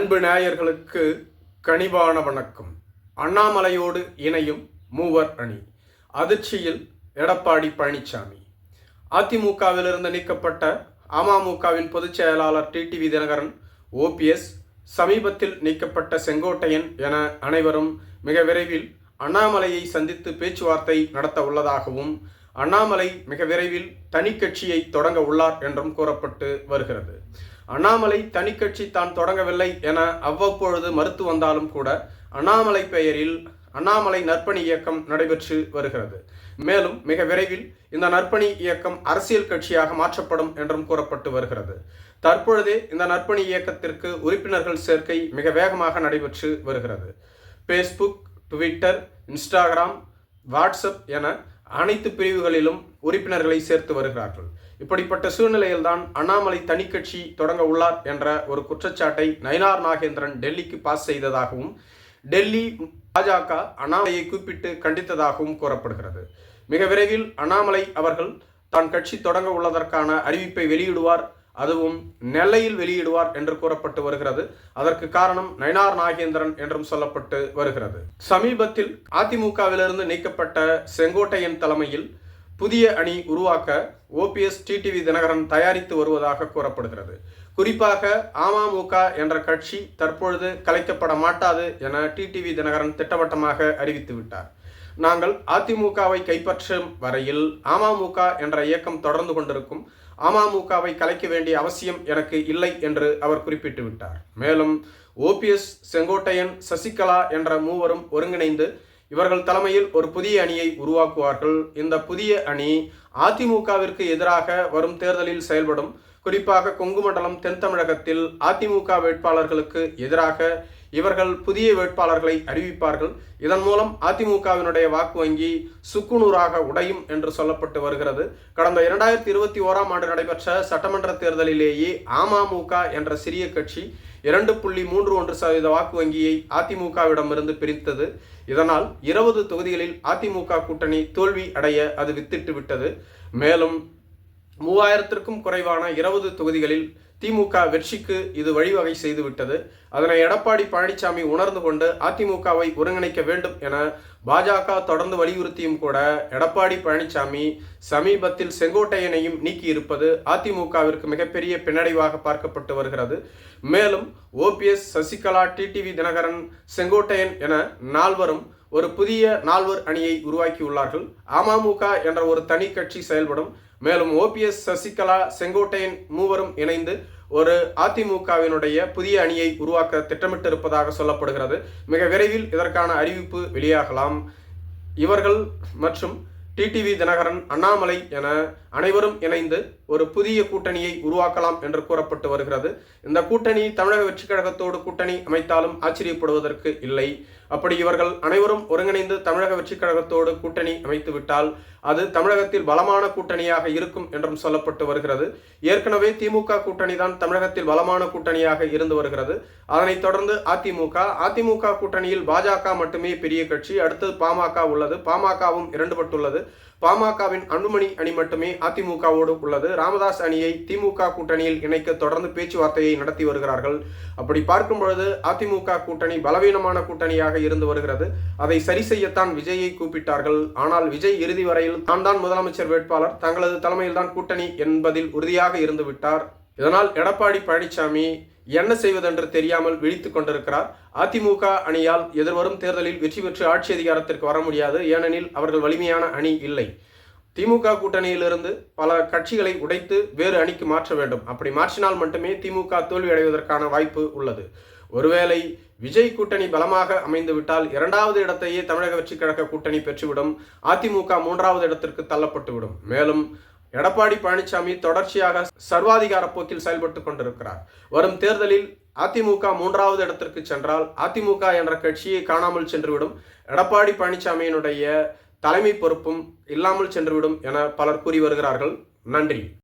அன்பு நேயர்களுக்கு கனிவான வணக்கம். அண்ணாமலையோடு இணையும் மூவர் அணி அதிர்ச்சியில் எடப்பாடி பழனிசாமி அதிமுகவிலிருந்து நீக்கப்பட்ட அமமுகவின் பொதுச் செயலாளர் டிடிவி தினகரன் ஓபிஎஸ் சமீபத்தில் நீக்கப்பட்ட செங்கோட்டையன் என அனைவரும் மிக விரைவில் அண்ணாமலையை சந்தித்து பேச்சுவார்த்தை நடத்த உள்ளதாகவும் அண்ணாமலை மிக விரைவில் தனி கட்சியை தொடங்க உள்ளார் என்றும் கூறப்பட்டு வருகிறது. அண்ணாமலை தனி கட்சி தான் தொடங்கவில்லை என அவ்வப்பொழுது மறுத்து வந்தாலும் கூட அண்ணாமலை பெயரில் அண்ணாமலை நற்பணி இயக்கம் நடைபெற்று வருகிறது. மேலும் மிக விரைவில் இந்த நற்பணி இயக்கம் அரசியல் கட்சியாக மாற்றப்படும் என்றும் கூறப்பட்டு வருகிறது. தற்பொழுதே இந்த நற்பணி இயக்கத்திற்கு உறுப்பினர்கள் சேர்க்கை மிக வேகமாக நடைபெற்று வருகிறது. ஃபேஸ்புக் ட்விட்டர் இன்ஸ்டாகிராம் வாட்ஸ்அப் என அனைத்து பிரிவுகளிலும் உறுப்பினர்களை சேர்த்து வருகிறார்கள். இப்படிப்பட்ட சூழ்நிலையில்தான் அண்ணாமலை தனிக்கட்சி தொடங்க உள்ளார் என்ற ஒரு குற்றச்சாட்டை நயினார் நாகேந்திரன் டெல்லிக்கு பாஸ் செய்ததாகவும் டெல்லி பாஜக அண்ணாமலையை கூப்பிட்டு கண்டித்ததாகவும் கூறப்படுகிறது. மிக விரைவில் அண்ணாமலை அவர்கள் தான் கட்சி தொடங்க உள்ளதற்கான அறிவிப்பை வெளியிடுவார். அதுவும் நெல்லையில் வெளியிடுவார் என்று கூறப்பட்டு வருகிறது. அதற்கு காரணம் நயனார் நாகேந்திரன் என்றும் சொல்லப்பட்டு வருகிறது. சமீபத்தில் அதிமுகவிலிருந்து நீக்கப்பட்ட செங்கோட்டையன் தலைமையில் புதிய அணி உருவாக்க ஓபிஎஸ் டிடிவி தினகரன் தயாரித்து வருவதாக கூறப்படுகிறது. குறிப்பாக அமமுக என்ற கட்சி தற்பொழுது கலைக்கப்பட மாட்டாது என டிடிவி தினகரன் திட்டவட்டமாக அறிவித்து விட்டார். நாங்கள் அதிமுகவை கைப்பற்றும் வரையில் அமமுக என்ற இயக்கம் தொடர்ந்து கொண்டிருக்கும். அமமுகவை கலைக்க வேண்டிய அவசியம் எனக்கு இல்லை என்று அவர் குறிப்பிட்டு விட்டார். மேலும் ஓபிஎஸ் செங்கோட்டையன் சசிகலா என்ற மூவரும் ஒருங்கிணைந்து இவர்கள் தலைமையில் ஒரு புதிய அணியை உருவாக்குவார்கள். இந்த புதிய அணி அதிமுகவிற்கு எதிராக வரும் தேர்தலில் செயல்படும். குறிப்பாக கொங்கு மண்டலம் தென் தமிழகத்தில் அதிமுக வேட்பாளர்களுக்கு எதிராக இவர்கள் புதிய வேட்பாளர்களை அறிவிப்பார்கள். இதன் மூலம் அதிமுகவினுடைய வாக்கு வங்கி சுக்குநூறாக உடையும் என்று சொல்லப்பட்டு வருகிறது. கடந்த இரண்டாயிரத்தி இருபத்தி ஓராம் ஆண்டு நடைபெற்ற சட்டமன்ற தேர்தலிலேயே அமமுக என்ற சிறிய கட்சி இரண்டு புள்ளி மூன்று ஒன்று சதவீத வாக்கு வங்கியை அதிமுகவிடமிருந்து பிரித்தது. இதனால் இருபது தொகுதிகளில் அதிமுக கூட்டணி தோல்வி அடைய அது வித்திட்டு விட்டது. மேலும் மூவாயிரத்திற்கும் குறைவான இருபது தொகுதிகளில் திமுக வெற்றிக்கு இது வழிவகை செய்துவிட்டது அதனை எடப்பாடி பழனிசாமி உணர்ந்து கொண்டு அதிமுகவை ஒருங்கிணைக்க வேண்டும் என பாஜக தொடர்ந்து வலியுறுத்தியும் கூட எடப்பாடி பழனிசாமி சமீபத்தில் செங்கோட்டையனையும் நீக்கியிருப்பது அதிமுகவிற்கு மிகப்பெரிய பின்னடைவாக பார்க்கப்பட்டு வருகிறது. மேலும் ஓபிஎஸ் சசிகலா டிடிவி தினகரன் செங்கோட்டையன் என நால்வரும் ஒரு புதிய நால்வர் அணியை உருவாக்கியுள்ளார்கள். அமமுக என்ற ஒரு தனி கட்சி செயல்படும் மேலும் ஓபிஎஸ் சசிகலா செங்கோட்டையன் மூவரும் இணைந்து ஒரு அதிமுகவினுடைய புதிய அணியை உருவாக்க திட்டமிட்டிருப்பதாக சொல்லப்படுகிறது. மிக விரைவில் இதற்கான அறிவிப்பு வெளியாகலாம். இவர்கள் மற்றும் டிடிவி தினகரன் அண்ணாமலை என அனைவரும் இணைந்து ஒரு புதிய கூட்டணியை உருவாக்கலாம் என்று கூறப்பட்டு வருகிறது. இந்த கூட்டணி தமிழக வெற்றிக் கழகத்தோடு கூட்டணி அமைத்தாலும் ஆச்சரியப்படுவதற்கு இல்லை. அப்படி இவர்கள் அனைவரும் ஒருங்கிணைந்து தமிழக வெற்றிக் கழகத்தோடு கூட்டணி அமைத்துவிட்டால் அது தமிழகத்தில் பலமான கூட்டணியாக இருக்கும் என்றும் சொல்லப்பட்டு வருகிறது. ஏற்கனவே திமுக கூட்டணி தான் தமிழகத்தில் பலமான கூட்டணியாக இருந்து வருகிறது. அதனைத் தொடர்ந்து அதிமுக அதிமுக கூட்டணியில் பாஜக மட்டுமே பெரிய கட்சி அடுத்தது பாமக உள்ளது. பாமகவும் இரண்டுபட்டுள்ளது. பாமகவின் அன்புமணி அணி மட்டுமே அதிமுகவோடு உள்ளது. ராமதாஸ் அணியை திமுக கூட்டணியில் இணைக்க தொடர்ந்து பேச்சுவார்த்தையை நடத்தி வருகிறார்கள். அப்படி பார்க்கும் பொழுது அதிமுக கூட்டணி பலவீனமான கூட்டணியாக இருந்து வருகிறது. அதை சரி செய்யத்தான் விஜயை கூப்பிட்டார்கள். ஆனால் விஜய் இறுதி வரையில் தான் தான் முதலமைச்சர் வேட்பாளர் தங்களது தலைமையில்தான் கூட்டணி என்பதில் உறுதியாக இருந்து விட்டார். இதனால் எடப்பாடி பழனிசாமி என்ன செய்வதென்று தெரியாமல் விழித்துக் கொண்டிருக்கிறார். அதிமுக அணியால் எதிர்வரும் தேர்தலில் வெற்றி பெற்று ஆட்சி அதிகாரத்திற்கு வர முடியாது. ஏனெனில் அவர்கள் வலிமையான அணி இல்லை. திமுக கூட்டணியிலிருந்து பல கட்சிகளை உடைத்து வேறு அணிக்கு மாற்ற வேண்டும். அப்படி மாற்றினால் மட்டுமே திமுக தோல்வி அடைவதற்கான வாய்ப்பு உள்ளது. ஒருவேளை விஜய் கூட்டணி பலமாக அமைந்துவிட்டால் இரண்டாவது இடத்தையே தமிழக வெற்றி கழக கூட்டணி பெற்றுவிடும். அதிமுக மூன்றாவது இடத்திற்கு தள்ளப்பட்டுவிடும். மேலும் எடப்பாடி பழனிசாமி தொடர்ச்சியாக சர்வாதிகார போக்கில் செயல்பட்டு கொண்டிருக்கிறார். வரும் தேர்தலில் அதிமுக மூன்றாவது இடத்திற்கு சென்றால் அதிமுக என்ற கட்சியை காணாமல் சென்றுவிடும். எடப்பாடி பழனிசாமியினுடைய தலைமை பொறுப்பும் இல்லாமல் சென்றுவிடும் என பலர் கூறி வருகிறார்கள். நன்றி.